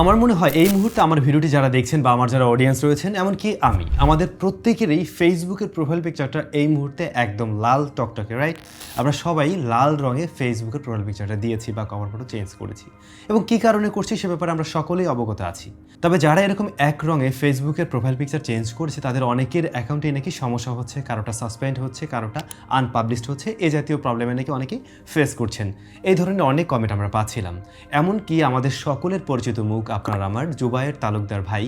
আমার মনে হয় এই মুহূর্তে আমার ভিডিওটি যারা দেখছেন বা আমার যারা অডিয়েন্স রয়েছেন, এমনকি আমি, আমাদের প্রত্যেকেরই ফেসবুকের প্রোফাইল পিকচারটা এই মুহূর্তে একদম লাল টকটকে রাইট আমরা সবাই লাল রঙে ফেসবুকের প্রোফাইল পিকচারটা দিয়েছি বা কভার ফটো চেঞ্জ করেছি। এবং কী কারণে করছি সে ব্যাপারে আমরা সকলেই অবগত আছি। তবে যারা এরকম এক রঙে ফেসবুকের প্রোফাইল পিকচার চেঞ্জ করেছে, তাদের অনেকের অ্যাকাউন্টে নাকি সমস্যা হচ্ছে, কারোটা সাসপেন্ড হচ্ছে, কারোটা আনপাবলিশড হচ্ছে, এ জাতীয় প্রবলেমে নাকি অনেকেই ফেস করছেন। এই ধরনের অনেক কমেন্ট আমরা পাচ্ছিলাম। এমনকি আমাদের সকলের পরিচিত মুখ আপনার আমার জুবায়ের তালুকদার ভাই।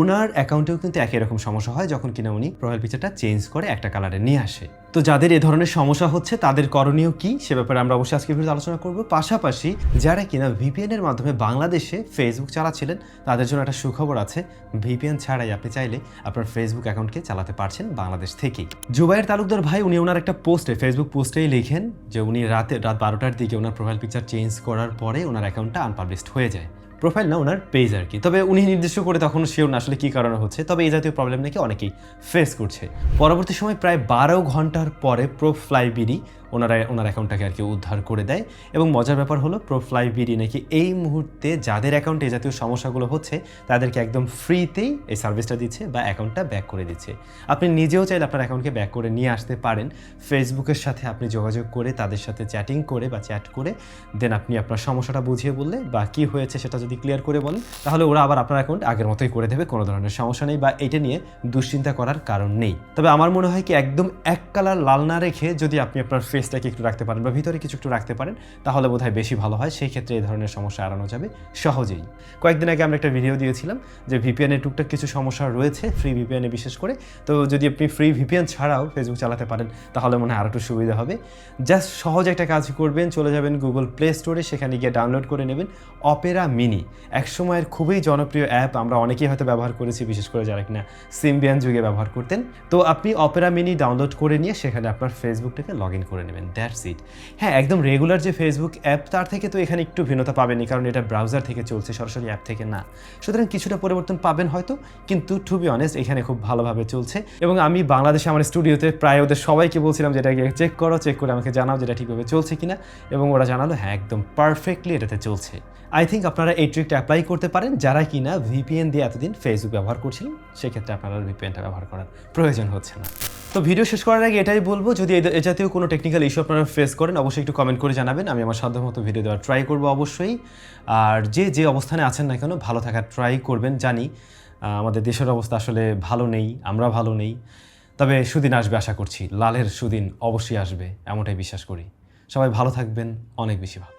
ওনার অ্যাকাউন্টেও কিন্তু একই রকম সমস্যা হয়, যখন কিনা উনি প্রোফাইল পিকচারটা চেঞ্জ করে একটা কালারে নিয়ে আসে। তো যাদের এ ধরনের সমস্যা হচ্ছে, তাদের করণীয় কি? সে ব্যাপারে আমরা অবশ্যই আজকে ভিডিওতে আলোচনা করব। পাশাপাশি যারা কিনা ভিপিএন এর মাধ্যমে বাংলাদেশে ফেসবুক চালাচ্ছিলেন, তাদের জন্য একটা সুখবর আছে। ভিপিএন ছাড়াই আপনি চাইলে আপনার ফেসবুক অ্যাকাউন্টকে চালাতে পারছেন বাংলাদেশ থেকেই। জুবাইয়ের তালুকদার ভাই, উনি ওনার একটা পোস্টে ফেসবুক পোস্টেই লিখেন যে উনি রাতে, রাত বারোটার দিকে ওনার প্রোফাইল পিকচার চেঞ্জ করার পরে ওনার অ্যাকাউন্টটা আনপাবলিশড হয়ে যায়। প্রোফাইল না, ওনার পেজ আর কি। তবে উনি নির্দিষ্ট করে তখন শিওর না আসলে কী কারণে হচ্ছে। তবে এই জাতীয় প্রবলেম নাকি অনেকেই ফেস করছে। পরবর্তী সময় প্রায় বারো ঘণ্টার পরে প্রো ফ্লাই বিডি ওনারা ওনার অ্যাকাউন্টটাকে আর কি উদ্ধার করে দেয়। এবং মজার ব্যাপার হলো প্রো ফ্লাই বিডি নাকি এই মুহূর্তে যাদের অ্যাকাউন্টে এই জাতীয় সমস্যাগুলো হচ্ছে, তাদেরকে একদম ফ্রিতেই এই সার্ভিসটা দিচ্ছে বা অ্যাকাউন্টটা ব্যাক করে দিচ্ছে। আপনি নিজেও চাইলে আপনার অ্যাকাউন্টকে ব্যাক করে নিয়ে আসতে পারেন। ফেসবুকের সাথে আপনি যোগাযোগ করে, তাদের সাথে চ্যাটিং করে বা চ্যাট করে দেন আপনি আপনার সমস্যাটা বুঝিয়ে বললে বা কী হয়েছে সেটা যদি ক্লিয়ার করে বলেন, তাহলে ওরা আবার আপনার অ্যাকাউন্ট আগের মতোই করে দেবে, কোনো ধরনের সমস্যা নেই বা এটা নিয়ে দুশ্চিন্তা করার কারণ নেই। তবে আমার মনে হয় কি, একদম এক কালার লাল না রেখে যদি আপনি আপনার ফেসটাকে একটু রাখতে পারেন বা ভিতরে কিছু একটু রাখতে পারেন, তাহলে বোধহয় বেশি ভালো হয়। সেই ক্ষেত্রে এই ধরনের সমস্যা এড়ানো যাবে সহজেই। কয়েকদিন আগে আমরা একটা ভিডিও দিয়েছিলাম যে ভিপিএনের টুকটাক কিছু সমস্যা রয়েছে ফ্রি ভিপিএনে বিশেষ করে। তো যদি আপনি ফ্রি ভিপিএন ছাড়াও ফেসবুক চালাতে পারেন, তাহলে মনে হয় আরও একটু সুবিধা হবে। জাস্ট সহজ একটা কাজ করবেন, চলে যাবেন গুগল প্লে স্টোরে সেখানে গিয়ে ডাউনলোড করে নেবেন অপেরা মিনি এক সময়ের খুবই জনপ্রিয় অ্যাপ আমরা অনেকেই হয়তো ব্যবহার করেছি, বিশেষ করে যারা কিনা সিম্বিয়ান যুগে ব্যবহার করতেন। তো আপনি অপেরা মিনি ডাউনলোড করে নিয়ে, সেখানে আপনার ফেসবুকটাকে লগ ইন করে নেবেন দ্যাটস ইট হ্যাঁ একদম রেগুলার যে ফেসবুক অ্যাপ তার থেকে তো এখানে একটু ভিন্নতা পাবেনই, কারণ এটা ব্রাউজার থেকে চলছে, সরাসরি অ্যাপ থেকে না। সুতরাং কিছুটা পরিবর্তন পাবেন হয়তো, কিন্তু টু বি অনেস্ট এখানে খুব ভালোভাবে চলছে। এবং আমি বাংলাদেশে আমার স্টুডিওতে প্রায় ওদের সবাইকে বলছিলাম যে, এটাকে চেক করো চেক করে আমাকে জানাও যেটা ঠিকভাবে চলছে কিনা। এবং ওরা জানালো হ্যাঁ একদম পারফেক্টলি এটাতে চলছে। আই থিঙ্ক আপনারা এই ট্রিকটা অ্যাপ্লাই করতে পারেন, যারা কিনা ভিপিএন দিয়ে এতদিন ফেসবুক ব্যবহার করছিলেন, সেক্ষেত্রে আপনারা ভিপিএনটা ব্যবহার করার প্রয়োজন হচ্ছে না। তো ভিডিও শেষ করার আগে এটাই বলব, যদি এ- জাতীয় কোনো টেকনিক্যাল ইস্যু আপনারা ফেস করেন, অবশ্যই একটু কমেন্ট করে জানাবেন। আমি আমার সাধ্যমতো ভিডিও দেওয়ার ট্রাই করব অবশ্যই। আর যে যে অবস্থানে আছেন না কেন, ভালো থাকার ট্রাই করবেন, জানি। আমাদের দেশের অবস্থা আসলে ভালো নেই, আমরা ভালো নেই। তবে সুদিন আসবে আশা করছি, লালের সুদিন অবশ্যই আসবে, এমনটাই বিশ্বাস করি। সবাই ভালো থাকবেন, অনেক বেশি ভালো।